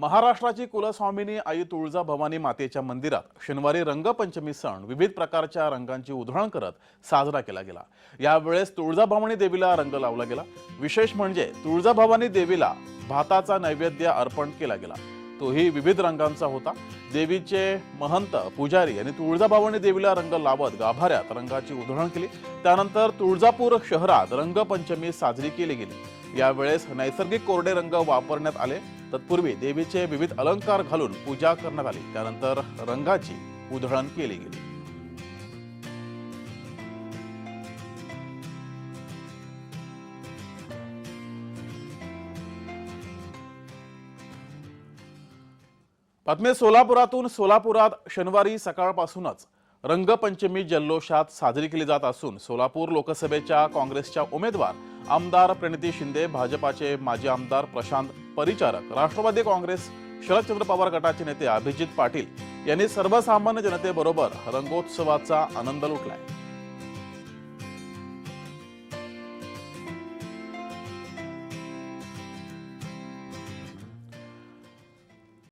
महाराष्ट्राची कुलस्वामिनी आई तुळजा भवानी मातेच्या मंदिरात शनिवारी रंगपंचमी सण विविध प्रकारच्या रंगांची उधळण करत साजरा केला गेला. यावेळेस तुळजाभवानी देवीला रंग लावला गेला. विशेष म्हणजे तुळजाभवानी देवीला भाताचा नैवेद्य अर्पण केला गेला. तोही विविध रंगांचा होता. देवीचे महंत पुजारी यांनी तुळजाभवानी देवीला रंग लावत गाभाऱ्यात रंगाची उधळण केली. त्यानंतर तुळजापूर शहरात रंगपंचमी साजरी केली गेली. यावेळेस नैसर्गिक कोरडे रंग वापरण्यात आले. तत्पूर्वी देवीचे विविध अलंकार घालून पूजा करण्यात आली. त्यानंतर रंगाची उधळण केली गेली. बातमी सोलापुरातून सोलापुरात शनिवारी सकाळपासूनच रंगपंचमी जल्लोषात साजरी केली जात असून सोलापूर लोकसभेच्या काँग्रेसच्या उमेदवार आमदार प्रणिती शिंदे भाजपाचे माजी आमदार प्रशांत परिचारक राष्ट्रवादी काँग्रेस शरदचंद्र पवार गटाचे नेते अभिजित पाटील यांनी सर्वसामान्य जनतेबरोबर रंगोत्सवाचा आनंद लुटलाय.